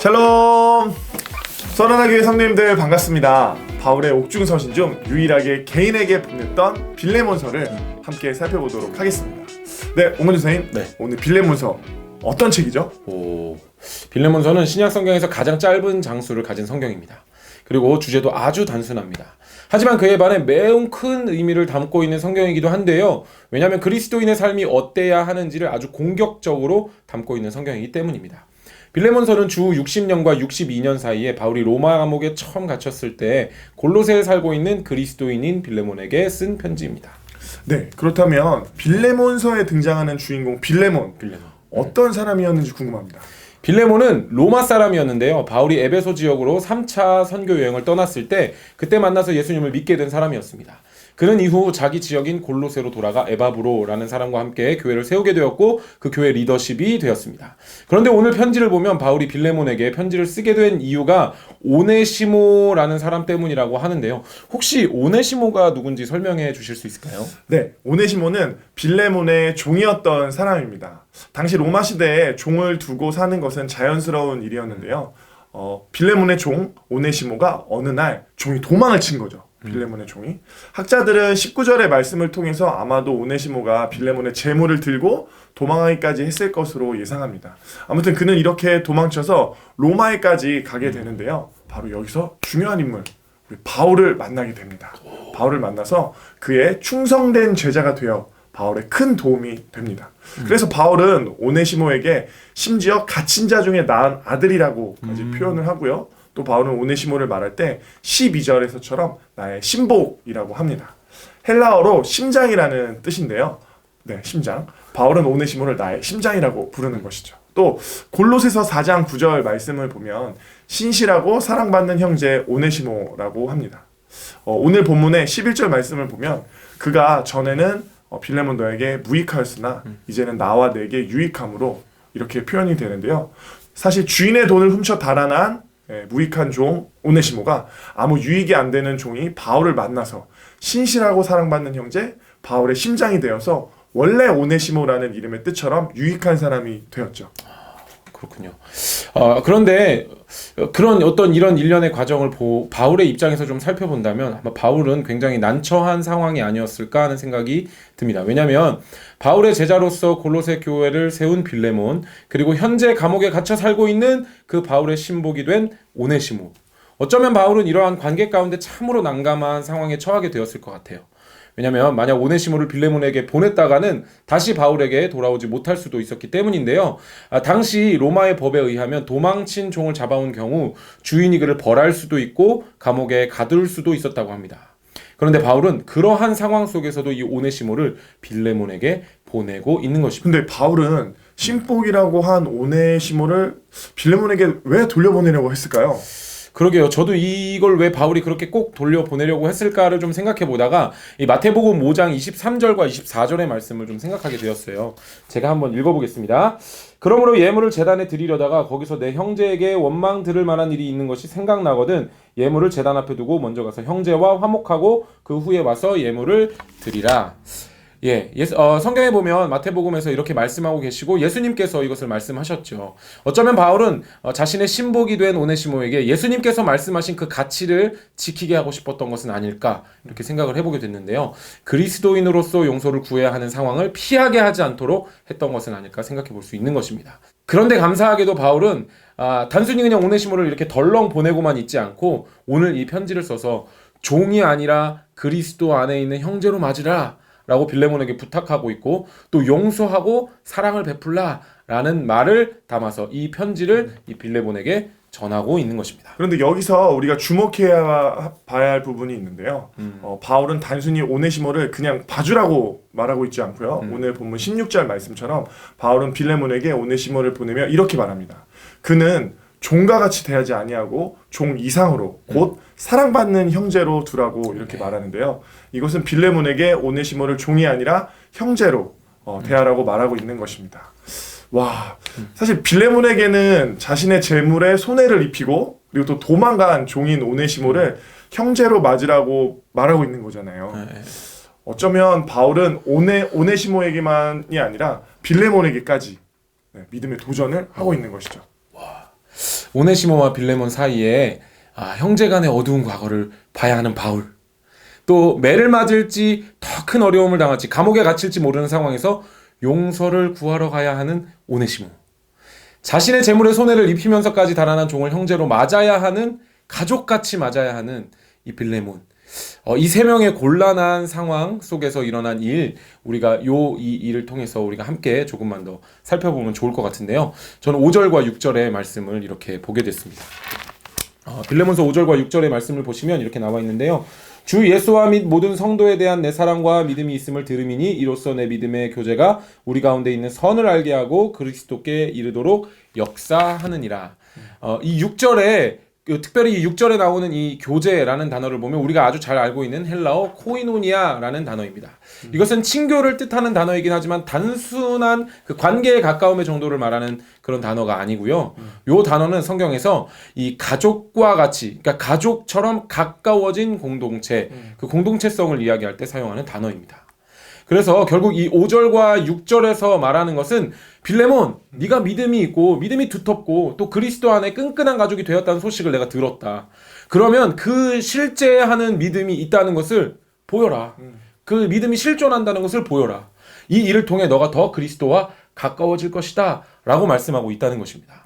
샬롬! 선언하교회 성도님들 반갑습니다. 바울의 옥중서신 중 유일하게 개인에게 보냈던 빌레몬서를 함께 살펴보도록 하겠습니다. 네, 오만주 선생님. 네. 오늘 빌레몬서 어떤 책이죠? 오, 빌레몬서는 신약 성경에서 가장 짧은 장수를 가진 성경입니다. 그리고 주제도 아주 단순합니다. 하지만 그에 반해 매우 큰 의미를 담고 있는 성경이기도 한데요. 왜냐하면 그리스도인의 삶이 어때야 하는지를 아주 공격적으로 담고 있는 성경이기 때문입니다. 빌레몬서는 주 60년과 62년 사이에 바울이 로마 감옥에 처음 갇혔을 때 골로새에 살고 있는 그리스도인인 빌레몬에게 쓴 편지입니다. 네, 그렇다면 빌레몬서에 등장하는 주인공 빌레몬 빌레몬. 어떤 사람이었는지 궁금합니다. 빌레몬은 로마 사람이었는데요. 바울이 에베소 지역으로 3차 선교 여행을 떠났을 때 그때 만나서 예수님을 믿게 된 사람이었습니다. 그는 이후 자기 지역인 골로새로 돌아가 에바브로라는 사람과 함께 교회를 세우게 되었고 그 교회 리더십이 되었습니다. 그런데 오늘 편지를 보면 바울이 빌레몬에게 편지를 쓰게 된 이유가 오네시모라는 사람 때문이라고 하는데요. 혹시 오네시모가 누군지 설명해 주실 수 있을까요? 네, 오네시모는 빌레몬의 종이었던 사람입니다. 당시 로마 시대에 종을 두고 사는 것은 자연스러운 일이었는데요. 어, 빌레몬의 종 오네시모가 어느 날 종이 도망을 친 거죠. 빌레몬의 종이. 학자들은 19절의 말씀을 통해서 아마도 오네시모가 빌레몬의 재물을 들고 도망하기까지 했을 것으로 예상합니다. 아무튼 그는 이렇게 도망쳐서 로마에까지 가게 되는데요. 바로 여기서 중요한 인물 우리 바울을 만나게 됩니다. 바울을 만나서 그의 충성된 제자가 되어 바울의 큰 도움이 됩니다. 그래서 바울은 오네시모에게 심지어 갇힌 자 중에 낳은 아들이라고까지 표현을 하고요. 또 바울은 오네시모를 말할 때 12절에서처럼 나의 신복이라고 합니다. 헬라어로 심장이라는 뜻인데요. 네, 심장. 바울은 오네시모를 나의 심장이라고 부르는 것이죠. 또 골로새서 4장 9절 말씀을 보면 신실하고 사랑받는 형제 오네시모라고 합니다. 어, 오늘 본문의 11절 말씀을 보면 그가 전에는 어, 빌레몬 너에게 무익하였으나 이제는 나와 내게 유익함으로 이렇게 표현이 되는데요. 사실 주인의 돈을 훔쳐 달아난 예, 무익한 종 오네시모가 아무 유익이 안 되는 종이 바울을 만나서 신실하고 사랑받는 형제 바울의 심장이 되어서 원래 오네시모라는 이름의 뜻처럼 유익한 사람이 되었죠. 그렇군요. 어, 그런데 그런 어떤 이런 일련의 과정을 보, 바울의 입장에서 좀 살펴본다면 아마 바울은 굉장히 난처한 상황이 아니었을까 하는 생각이 듭니다. 왜냐하면 바울의 제자로서 골로새 교회를 세운 빌레몬 그리고 현재 감옥에 갇혀 살고 있는 그 바울의 신복이 된 오네시모. 어쩌면 바울은 이러한 관계 가운데 참으로 난감한 상황에 처하게 되었을 것 같아요. 왜냐하면 만약 오네시모를 빌레몬에게 보냈다가는 다시 바울에게 돌아오지 못할 수도 있었기 때문인데요. 아, 당시 로마의 법에 의하면 도망친 종을 잡아온 경우 주인이 그를 벌할 수도 있고 감옥에 가둘 수도 있었다고 합니다. 그런데 바울은 그러한 상황 속에서도 이 오네시모를 빌레몬에게 보내고 있는 것입니다. 근데 바울은 신복이라고 한 오네시모를 빌레몬에게 왜 돌려보내려고 했을까요? 그러게요. 저도 이걸 왜 바울이 그렇게 꼭 돌려 보내려고 했을까를 좀 생각해 보다가 이 마태복음 5장 23절과 24절의 말씀을 좀 생각하게 되었어요. 제가 한번 읽어보겠습니다. 그러므로 예물을 재단에 드리려다가 거기서 내 형제에게 원망 들을 만한 일이 있는 것이 생각나거든 예물을 재단 앞에 두고 먼저 가서 형제와 화목하고 그 후에 와서 예물을 드리라. 예, 예수, 어, 성경에 보면 마태복음에서 이렇게 말씀하고 계시고 예수님께서 이것을 말씀하셨죠. 어쩌면 바울은 어, 자신의 신복이 된 오네시모에게 예수님께서 말씀하신 그 가치를 지키게 하고 싶었던 것은 아닐까 이렇게 생각을 해보게 됐는데요. 그리스도인으로서 용서를 구해야 하는 상황을 피하게 하지 않도록 했던 것은 아닐까 생각해 볼 수 있는 것입니다. 그런데 감사하게도 바울은 아, 단순히 그냥 오네시모를 이렇게 덜렁 보내고만 있지 않고 오늘 이 편지를 써서 종이 아니라 그리스도 안에 있는 형제로 맞으라. 라고 빌레몬에게 부탁하고 있고 또 용서하고 사랑을 베풀라 라는 말을 담아서 이 편지를 이 빌레몬에게 전하고 있는 것입니다. 그런데 여기서 우리가 주목해야 봐야 할 부분이 있는데요. 음. 어, 바울은 단순히 오네시모를 그냥 봐주라고 말하고 있지 않고요. 음. 오늘 본문 16절 말씀처럼 바울은 빌레몬에게 오네시모를 보내며 이렇게 말합니다. 그는 종과 같이 대하지 아니하고 종 이상으로 곧 사랑받는 형제로 두라고 이렇게 말하는데요. 이것은 빌레몬에게 오네시모를 종이 아니라 형제로 어, 대하라고 말하고 있는 것입니다. 와, 사실 빌레몬에게는 자신의 재물에 손해를 입히고 그리고 또 도망간 종인 오네시모를 형제로 맞으라고 말하고 있는 거잖아요. 네. 어쩌면 바울은 오네 오네시모에게만이 아니라 빌레몬에게까지 네, 믿음의 도전을 하고 있는 것이죠. 오네시모와 빌레몬 사이에 아, 형제간의 어두운 과거를 봐야 하는 바울. 또 매를 맞을지 더 큰 어려움을 당할지 감옥에 갇힐지 모르는 상황에서 용서를 구하러 가야 하는 오네시모. 자신의 재물에 손해를 입히면서까지 달아난 종을 형제로 맞아야 하는 가족같이 맞아야 하는 이 빌레몬. 어, 이 세 명의 곤란한 상황 속에서 일어난 일, 우리가 요 이 일을 통해서 우리가 함께 조금만 더 살펴보면 좋을 것 같은데요. 저는 5절과 6절의 말씀을 이렇게 보게 됐습니다. 어, 빌레몬서 5절과 6절의 말씀을 보시면 이렇게 나와 있는데요. 주 예수와 및 모든 성도에 대한 내 사랑과 믿음이 있음을 들음이니 이로써 내 믿음의 교제가 우리 가운데 있는 선을 알게 하고 그리스도께 이르도록 역사하느니라. 어, 이 6절에 그 특별히 이 6절에 나오는 이 교제라는 단어를 보면 우리가 아주 잘 알고 있는 헬라어 코이노니아라는 단어입니다. 이것은 친교를 뜻하는 단어이긴 하지만 단순한 그 관계의 가까움의 정도를 말하는 그런 단어가 아니고요. 요 단어는 성경에서 이 가족과 같이 그러니까 가족처럼 가까워진 공동체 그 공동체성을 이야기할 때 사용하는 단어입니다. 그래서 결국 이 5절과 6절에서 말하는 것은 빌레몬, 네가 믿음이 있고 믿음이 두텁고 또 그리스도 안에 끈끈한 가족이 되었다는 소식을 내가 들었다. 그러면 그 실제하는 믿음이 있다는 것을 보여라. 그 믿음이 실존한다는 것을 보여라. 이 일을 통해 너가 더 그리스도와 가까워질 것이다 라고 말씀하고 있다는 것입니다.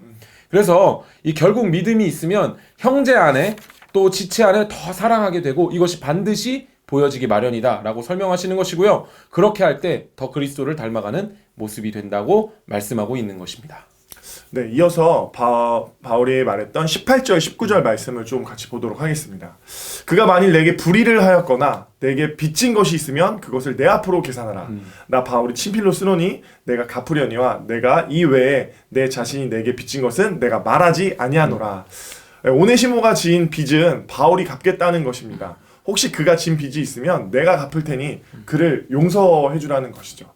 그래서 이 결국 믿음이 있으면 형제 안에 또 지체 안에 더 사랑하게 되고 이것이 반드시 보여지기 마련이다라고 설명하시는 것이고요. 그렇게 할 때 더 그리스도를 닮아가는 모습이 된다고 말씀하고 있는 것입니다. 네, 이어서 바, 바울이 말했던 18절, 19절 말씀을 좀 같이 보도록 하겠습니다. 그가 만일 내게 불의를 하였거나 내게 빚진 것이 있으면 그것을 내 앞으로 계산하라. 나 바울이 친필로 쓰노니 내가 갚으려니와 내가 이 외에 내 자신이 내게 빚진 것은 내가 말하지 아니하노라. 네, 오네시모가 지은 빚은 바울이 갚겠다는 것입니다. 혹시 그가 진 빚이 있으면 내가 갚을 테니 그를 용서해 주라는 것이죠.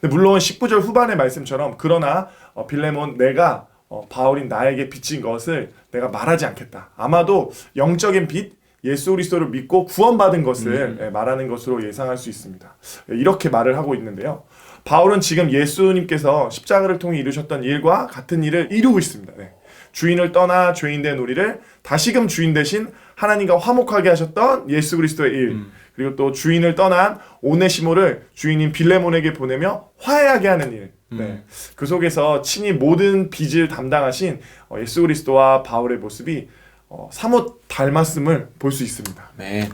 물론 19절 후반의 말씀처럼 그러나 어, 빌레몬 내가 어, 바울인 나에게 빚진 것을 내가 말하지 않겠다. 아마도 영적인 빚 예수 그리스도를 믿고 구원받은 것을 예, 말하는 것으로 예상할 수 있습니다. 예, 이렇게 말을 하고 있는데요. 바울은 지금 예수님께서 십자가를 통해 이루셨던 일과 같은 일을 이루고 있습니다. 네. 주인을 떠나 죄인 된 우리를 다시금 주인 대신 하나님과 화목하게 하셨던 예수 그리스도의 일 그리고 또 주인을 떠난 오네시모를 주인인 빌레몬에게 보내며 화해하게 하는 일 네. 그 속에서 친히 모든 빚을 담당하신 어, 예수 그리스도와 바울의 모습이 어, 사뭇 닮았음을 볼 수 있습니다. 네.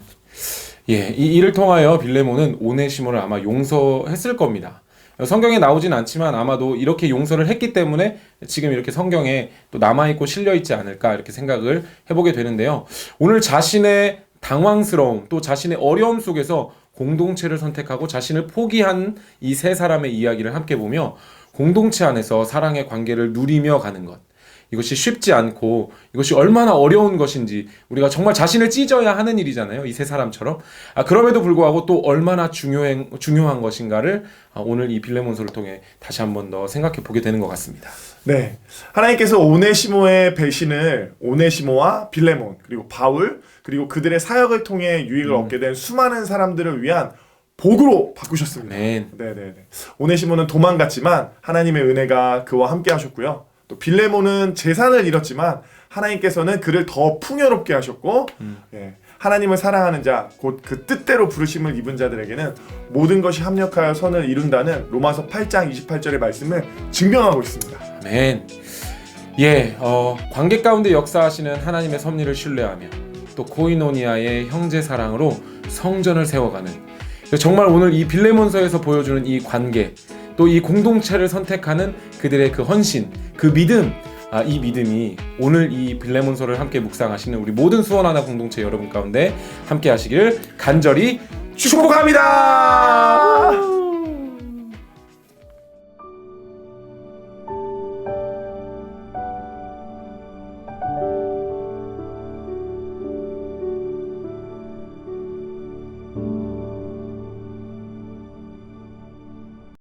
예, 이 일을 통하여 빌레몬은 오네시모를 아마 용서했을 겁니다. 성경에 나오진 않지만 아마도 이렇게 용서를 했기 때문에 지금 이렇게 성경에 또 남아있고 실려있지 않을까 이렇게 생각을 해보게 되는데요. 오늘 자신의 당황스러움 또 자신의 어려움 속에서 공동체를 선택하고 자신을 포기한 이 세 사람의 이야기를 함께 보며 공동체 안에서 사랑의 관계를 누리며 가는 것. 이것이 쉽지 않고 이것이 얼마나 어려운 것인지 우리가 정말 자신을 찢어야 하는 일이잖아요. 이 세 사람처럼. 아, 그럼에도 불구하고 또 얼마나 중요한, 중요한 것인가를 아, 오늘 이 빌레몬서를 통해 다시 한 번 더 생각해 보게 되는 것 같습니다. 네. 하나님께서 오네시모의 배신을 오네시모와 빌레몬 그리고 바울 그리고 그들의 사역을 통해 유익을 얻게 된 수많은 사람들을 위한 복으로 바꾸셨습니다. 아멘. 네네 네. 오네시모는 도망갔지만 하나님의 은혜가 그와 함께 하셨고요. 또 빌레몬은 재산을 잃었지만 하나님께서는 그를 더 풍요롭게 하셨고 예, 하나님을 사랑하는 자, 곧 그 뜻대로 부르심을 입은 자들에게는 모든 것이 합력하여 선을 이룬다는 로마서 8장 28절의 말씀을 증명하고 있습니다. 아멘. 예, 어, 관계 가운데 역사하시는 하나님의 섭리를 신뢰하며 또 코이노니아의 형제 사랑으로 성전을 세워가는 정말 오늘 이 빌레몬서에서 보여주는 이 관계 또 이 공동체를 선택하는 그들의 그 헌신, 그 믿음, 아, 이 믿음이 오늘 이 빌레몬서를 함께 묵상하시는 우리 모든 수원하나 공동체 여러분 가운데 함께 하시기를 간절히 축복합니다.